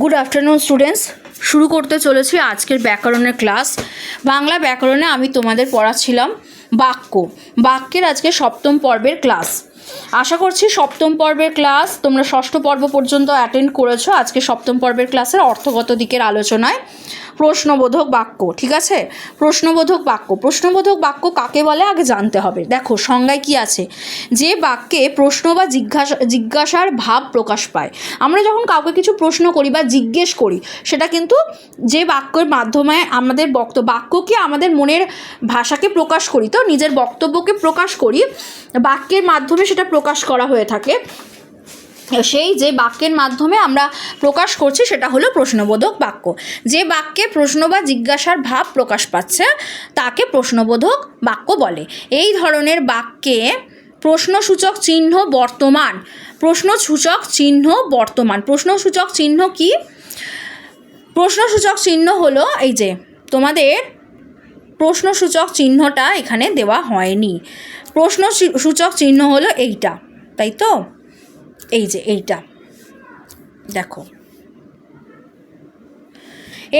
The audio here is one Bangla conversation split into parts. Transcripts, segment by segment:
গুড আফটারনুন স্টুডেন্টস শুরু করতে চলেছি আজকের ব্যাকরণের ক্লাস বাংলা ব্যাকরণে আমি তোমাদের পড়াচ্ছিলাম বাক্য। বাক্যের আজকে সপ্তম পর্বের ক্লাস আশা করছি সপ্তম পর্বের ক্লাস তোমরা ষষ্ঠ পর্ব পর্যন্ত অ্যাটেন্ড করেছ। আজকে সপ্তম পর্বের ক্লাসের অর্থগত দিকের আলোচনায় প্রশ্নবোধক বাক্য, ঠিক আছে? প্রশ্নবোধক বাক্য। প্রশ্নবোধক বাক্য কাকে বলে? আগে জানতে হবে। দেখো, সংজ্ঞায় কি আছে? যে বাক্যে প্রশ্ন বা জিজ্ঞাসা জিজ্ঞাসার ভাব প্রকাশ পায়। আমরা যখন কাউকে কিছু প্রশ্ন করি বা জিজ্ঞেস করি, সেটা কিন্তু যে বাক্যের মাধ্যমে আমাদের বক্তব্য বাক্যকে আমাদের মনের ভাষাকে প্রকাশ করি। তো নিজের বক্তব্যকে প্রকাশ করি, বাক্যের মাধ্যমে সেটা প্রকাশ করা হয়ে থাকে। সেই যে বাক্যের মাধ্যমে আমরা প্রকাশ করছি সেটা হলো প্রশ্নবোধক বাক্য। যে বাক্যে প্রশ্ন বা জিজ্ঞাসার ভাব প্রকাশ পাচ্ছে, তাকে প্রশ্নবোধক বাক্য বলে। এই ধরনের বাক্যে প্রশ্নসূচক চিহ্ন বর্তমান। প্রশ্নসূচক চিহ্ন বর্তমান। প্রশ্নসূচক চিহ্ন কি? প্রশ্নসূচক চিহ্ন হলো এই যে তোমাদের প্রশ্নসূচক চিহ্নটা এখানে দেওয়া হয়নি। প্রশ্ন সূচক চিহ্ন হলো এইটা, তাই তো? এই যে এইটা। দেখো।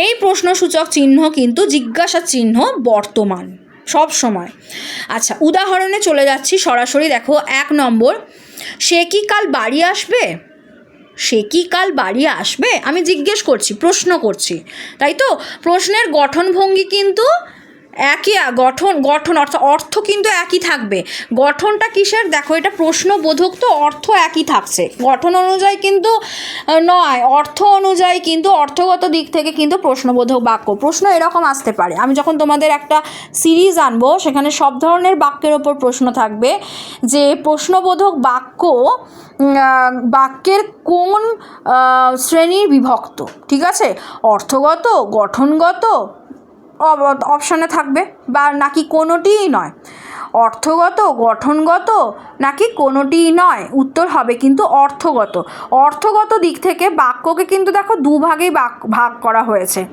এই প্রশ্নসূচক চিহ্ন কিন্তু জিজ্ঞাসা চিহ্ন বর্তমান, সব সময়। আচ্ছা উদাহরণে চলে যাচ্ছি সরাসরি, দেখো, এক নম্বর। সে কি কাল বাড়ি আসবে? সে কি কাল বাড়ি আসবে? আমি জিজ্ঞেস করছি, প্রশ্ন করছি, তাই তো? প্রশ্নের গঠনভঙ্গি কিন্তু একই গঠন গঠন, অর্থ অর্থ কিন্তু একই থাকবে। গঠনটা কিসের? দেখো, এটা প্রশ্নবোধক তো অর্থ একই থাকছে। গঠন অনুযায়ী কিন্তু নয়। অর্থ অনুযায়ী কিন্তু অর্থগত দিক থেকে কিন্তু প্রশ্নবোধক বাক্য। প্রশ্ন এরকম আসতে পারে। আমি যখন তোমাদের একটা সিরিজ আনব, সেখানে সব ধরনের বাক্যের ওপর প্রশ্ন থাকবে যে, প্রশ্নবোধক বাক্য বাক্যের কোন শ্রেণির বিভক্ত, ঠিক আছে? অর্থগত, গঠনগত অপশানে থাকবে বা নাকি কোনোটিই নয়। অর্থগত, গঠনগত নাকি কোনোটিই নয়। উত্তর হবে কিন্তু অর্থগত। অর্থগত দিক থেকে বাক্যকে কিন্তু দেখো দুভাগেই বাক, ভাগ করা হয়েছে।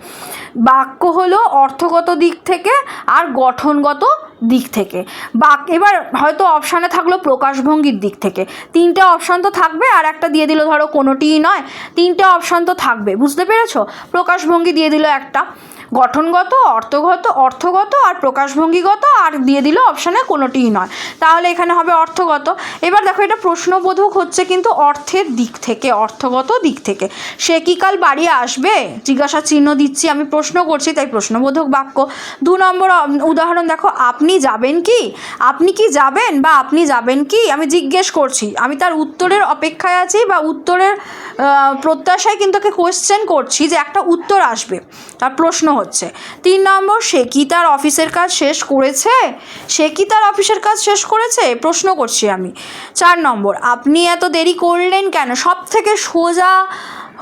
বাক্য হলো অর্থগত দিক থেকে আর গঠনগত দিক থেকে। বাক, এবার হয়তো অপশানে থাকল প্রকাশভঙ্গির দিক থেকে। তিনটে অপশান তো থাকবে আর একটা দিয়ে দিল ধরো কোনোটিই নয়। তিনটে অপশান তো থাকবে, বুঝতে পেরেছ? প্রকাশভঙ্গি দিয়ে দিল একটা। গঠনগত, অর্থগত অর্থগত আর প্রকাশভঙ্গিগত আর দিয়ে দিল অপশানে কোনোটিই নয়। তাহলে এখানে হবে অর্থগত। এবার দেখো এটা প্রশ্নবোধক হচ্ছে কিন্তু অর্থের দিক থেকে, অর্থগত দিক থেকে। সে কি কাল বাড়ি আসবে? জিজ্ঞাসা চিহ্ন দিচ্ছি, আমি প্রশ্ন করছি, তাই প্রশ্নবোধক বাক্য। দু নম্বর উদাহরণ দেখো, আপনি যাবেন কি? আপনি কি যাবেন বা আপনি যাবেন কি? আমি জিজ্ঞেস করছি। আমি তার উত্তরের অপেক্ষায় আছি বা উত্তরের প্রত্যাশায় কিন্তু কোয়েশ্চেন করছি যে একটা উত্তর আসবে। তার প্রশ্ন হচ্ছে। তিন নম্বর, সে কি তার অফিসের কাজ শেষ করেছে? সে কি তার অফিসের কাজ শেষ করেছে? প্রশ্ন করছি আমি। চার নম্বর, আপনি এত দেরি করলেন কেন? সব থেকে সোজা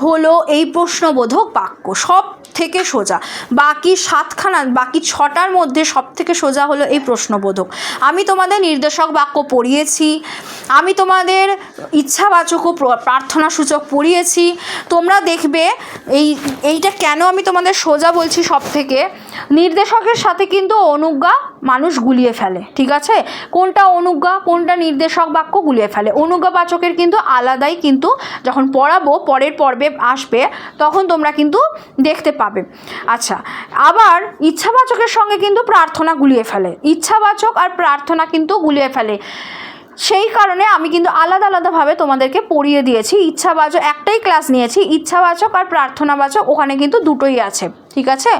হলো এই প্রশ্নবোধক বাক্য সব থেকে সোজা। বাকি সাতখানা, বাকি ছটার মধ্যে সব থেকে সোজা হলো এই প্রশ্নবোধক। আমি তোমাদের নির্দেশক বাক্য পড়িয়েছি। আমি তোমাদের ইচ্ছাবাচক ও প্র- প্রার্থনাসূচক পড়িয়েছি। তোমরা দেখবে এই, এইটা কেন আমি তোমাদের সোজা বলছি সব থেকে নির্দেশকের সাথে কিন্তু অনুজ্ঞা মানুষ গুলিয়ে ফেলে, ঠিক আছে? কোনটা অনুজ্ঞা, কোনটা নির্দেশক বাক্য গুলিয়ে ফেলে? অনুজ্ঞাবাচকের কিন্তু আলাদাই কিন্তু যখন পড়াবো, পরের পর্বে আসবে, তখন তোমরা কিন্তু দেখতে পাবে। আচ্ছা আবার ইচ্ছাবাচকের সঙ্গে কিন্তু প্রার্থনা গুলিয়ে ফেলে। ইচ্ছাবাচক আর প্রার্থনা কিন্তু গুলিয়ে ফেলে। সেই কারণে আমি কিন্তু আলাদা আলাদাভাবে তোমাদেরকে পড়িয়ে দিয়েছি। ইচ্ছাবাচক একটাই ক্লাস নিয়েছি। ইচ্ছাবাচক আর প্রার্থনাবাচক ওখানে কিন্তু দুটোই আছে। ঠিক আছে?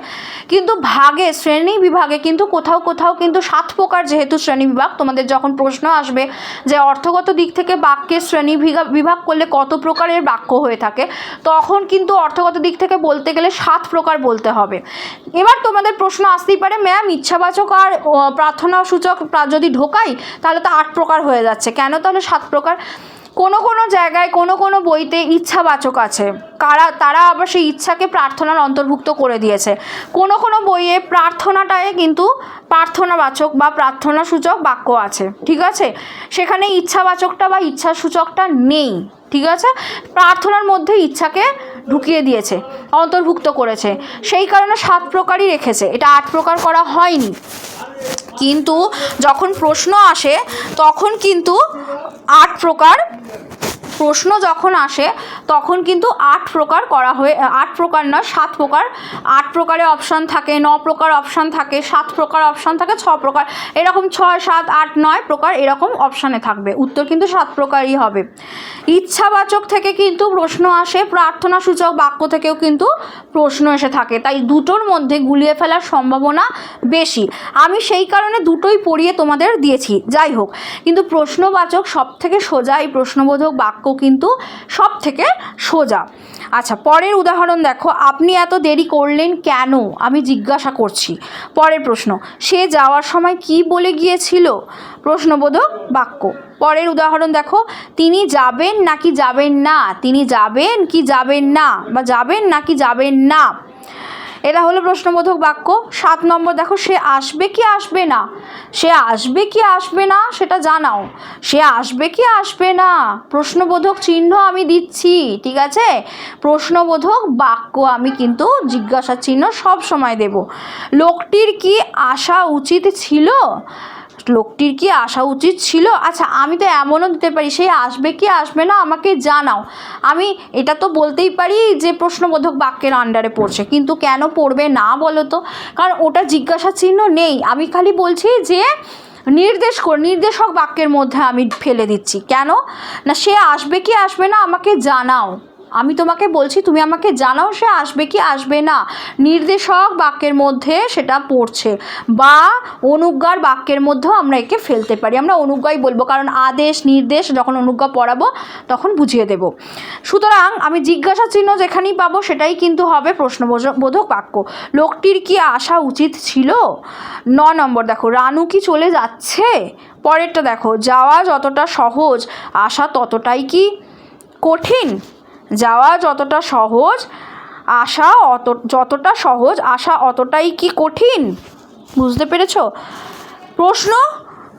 কিন্তু ভাগে, শ্রেণি বিভাগে কিন্তু কোথাও কোথাও কিন্তু সাত প্রকার যেহেতু শ্রেণি বিভাগ, তোমাদের যখন প্রশ্ন আসবে যে অর্থগত দিক থেকে বাক্যের শ্রেণি বিভাগ করলে কত প্রকারের বাক্য হয়ে থাকে, তখন কিন্তু অর্থগত দিক থেকে বলতে গেলে সাত প্রকার বলতে হবে। এবার তোমাদের প্রশ্ন আসতেই পারে, ম্যাম, ইচ্ছাবাচক আর প্রার্থনা সূচক যদি ঢোকাই, তাহলে তো আট প্রকার হয়ে যাচ্ছে। কেন তাহলে সাত প্রকার? কোনো কোনো জায়গায়, কোনো কোনো বইতে ইচ্ছাবাচক আছে। কারা, তারা আবার সেই ইচ্ছাকে প্রার্থনার অন্তর্ভুক্ত করে দিয়েছে। কোনো কোনো বইয়ে প্রার্থনাটায় কিন্তু প্রার্থনাবাচক বা প্রার্থনা সূচক বাক্য আছে, ঠিক আছে? সেখানে ইচ্ছাবাচকটা বা ইচ্ছা সূচকটা নেই, ঠিক আছে? প্রার্থনার মধ্যে ইচ্ছাকে ঢুকিয়ে দিয়েছে, অন্তর্ভুক্ত করেছে। সেই কারণে সাত প্রকারই রেখেছে। এটা আট প্রকার করা হয়নি। কিন্তু যখন প্রশ্ন আসে তখন কিন্তু আট প্রকার প্রশ্ন যখন আসে, তখন কিন্তু আট প্রকার করা হয়ে, আট প্রকার নয়, সাত প্রকার। আট প্রকারে অপশান থাকে, ন প্রকার অপশান থাকে, সাত প্রকার অপশান থাকে, ছ প্রকার। এরকম ছয়, সাত, আট, নয় প্রকার এরকম অপশানে থাকবে। উত্তর কিন্তু সাত প্রকারই হবে। ইচ্ছাবাচক থেকে কিন্তু প্রশ্ন আসে, প্রার্থনা সূচক বাক্য থেকেও কিন্তু প্রশ্ন এসে থাকে। তাই দুটোর মধ্যে গুলিয়ে ফেলার সম্ভাবনা বেশি। আমি সেই কারণে দুটোই পড়িয়ে তোমাদের দিয়েছি। যাই হোক, কিন্তু প্রশ্নবাচক সব থেকে সোজা এই প্রশ্নবোধক বাক্য কিন্তু সব থেকে সোজা। আচ্ছা পরের উদাহরণ দেখো। আপনি এত দেরি করলেন কেন? আমি জিজ্ঞাসা করছি। পরের প্রশ্ন, সে যাওয়ার সময় কি বলে গিয়েছিল? প্রশ্নবোধক বাক্য। পরের উদাহরণ দেখো, তিনি যাবেন নাকি যাবেন না? তিনি যাবেন কি যাবেন না? বা যাবেন নাকি যাবেন না? এটা হলো প্রশ্নবোধক বাক্য। সাত নম্বর, দেখো, সে আসবে কি আসবে না? সে আসবে কি আসবে না সেটা জানাও। সে আসবে কি আসবে না? প্রশ্নবোধক চিহ্ন আমি দিচ্ছি, ঠিক আছে? প্রশ্নবোধক বাক্য আমি কিন্তু জিজ্ঞাসা চিহ্ন সব সময় দেব। লোকটির কি আসা উচিত ছিল? লোকটির কি আসা উচিত ছিল? আচ্ছা আমি তো এমনও দিতে পারি, সে আসবে কি আসবে না আমাকে জানাও। আমি এটা তো বলতেই পারি যে প্রশ্নবোধক বাক্যের আন্ডারে পড়ছে, কিন্তু কেন পড়বে না বলো তো? কারণ ওটা জিজ্ঞাসা চিহ্ন নেই। আমি খালি বলছি যে নির্দেশ কর, নির্দেশক বাক্যের মধ্যে আমি ফেলে দিচ্ছি। কেন? না, সে আসবে কি আসবে না আমাকে জানাও। আমি তোমাকে বলছি, তুমি আমাকে জানাও সে আসবে কি আসবে না। নির্দেশক বাক্যের মধ্যে সেটা পড়ছে। বা অনুজ্ঞার বাক্যের মধ্যেও আমরা একে ফেলতে পারি। আমরা অনুজ্ঞাই বলব, কারণ আদেশ, নির্দেশ যখন অনুজ্ঞা পড়াবো, তখন বুঝিয়ে দেব। সুতরাং আমি জিজ্ঞাসা চিহ্ন যেখানেই পাবো, সেটাই কিন্তু হবে প্রশ্নবোধক বাক্য। লোকটির কি আসা উচিত ছিল? ন নম্বর দেখো, রানু কি চলে যাচ্ছে? পরেরটা দেখো, যাওয়া যতটা সহজ, আসা ততটাই কি কঠিন? যাওয়া যতটা সহজ, আসা অত, যতটা সহজ, আসা অতটাই কি কঠিন? বুঝতে পেরেছ? প্রশ্ন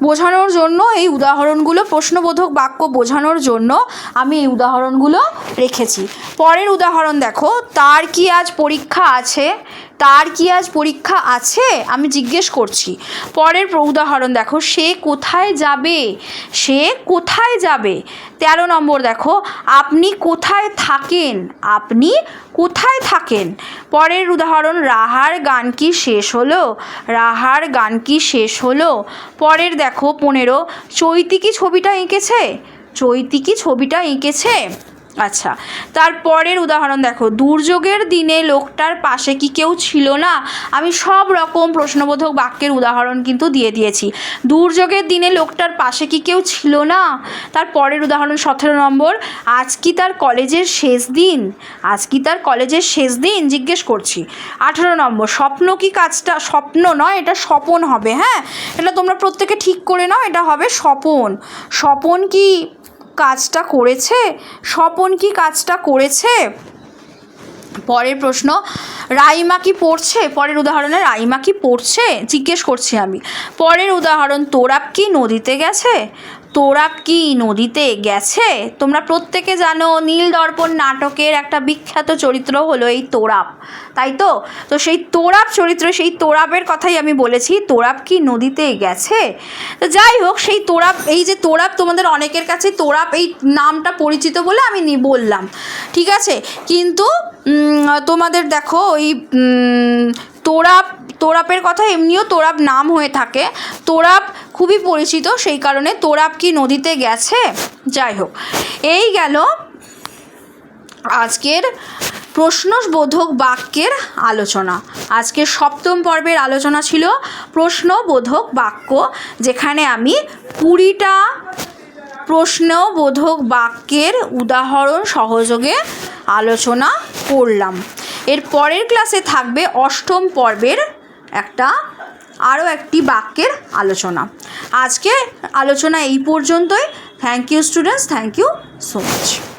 বোঝানোর জন্য, এই উদাহরণগুলো প্রশ্নবোধক বাক্য বোঝানোর জন্য আমি এই উদাহরণগুলো রেখেছি। পরের উদাহরণ দেখো, তার কি আজ পরীক্ষা আছে? তার কি আজ পরীক্ষা আছে? আমি জিজ্ঞেস করছি। পরের উদাহরণ দেখো, সে কোথায় যাবে? সে কোথায় যাবে? তেরো নম্বর দেখো, আপনি কোথায় থাকেন? আপনি কোথায় থাকেন? পরের উদাহরণ, রাহার গান কি শেষ হলো? রাহার গান কি শেষ হলো? পরের দেখো, পনেরো চৈতি কি ছবিটা এঁকেছে? চৈতি কি ছবিটা এঁকেছে? আচ্ছা তারপরের উদাহরণ দেখো। দুর্যোগের দিনে লোকটার পাশে কি কেউ ছিল না? আমি সব রকম প্রশ্নবোধক বাক্যের উদাহরণ কিন্তু দিয়ে দিয়েছি। দুর্যোগের দিনে লোকটার পাশে কি কেউ ছিল না? তার পরের উদাহরণ সতেরো নম্বর। আজ কি তার কলেজের শেষ দিন? আজ কি তার কলেজের শেষ দিন? জিজ্ঞেস করছি। আঠেরো নম্বর। স্বপ্ন কি কাজটা, স্বপ্ন নয়, এটা স্বপন হবে হ্যাঁ? এটা তোমরা প্রত্যেকে ঠিক করে নাও, এটা হবে স্বপন। স্বপন কি কাজটা করেছে? স্বপন কি কাজটা করেছে? পরের প্রশ্ন, রাইমা কি পড়ছে? পরের উদাহরণে রাইমা কি পড়ছে? জিজ্ঞেস করছি আমি। পরের উদাহরণ তোরাপ কি নদীতে গেছে? তোরাপ কি নদীতে গেছে? তোমরা প্রত্যেকে জানো নীল দর্পণ নাটকের একটা বিখ্যাত চরিত্র হলো এই তোরাপ। তাই তো? তো সেই তোরাপ চরিত্র, সেই তোরাপের কথাই আমি বলেছি, তোরাপ কি নদীতে গেছে? তো যাই হোক, সেই তোরাপ, এই যে তোরাপ তোমাদের অনেকের কাছে তোরাপ এই নামটা পরিচিত বলে আমি বললাম। ঠিক আছে? কিন্তু তোমাদের দেখো ওই তোরাপ, তোরাপের কথা এমনিও তোরাপ নাম হয়ে থাকে। তোরাপ খুবই পরিচিত, সেই কারণে তোরাপ কি নদীতে গেছে? যাই হোক, এই গেল আজকের প্রশ্নবোধক বাক্যের আলোচনা। আজকের সপ্তম পর্বের আলোচনা ছিল প্রশ্নবোধক বাক্য, যেখানে আমি কুড়িটা প্রশ্নবোধক বাক্যের উদাহরণ সহযোগে আলোচনা করলাম। এর পরের ক্লাসে থাকবে অষ্টম পর্বের একটা আরও একটি বাক্যের আলোচনা। আজকে আলোচনা এই পর্যন্তই। Thank you students thank you so much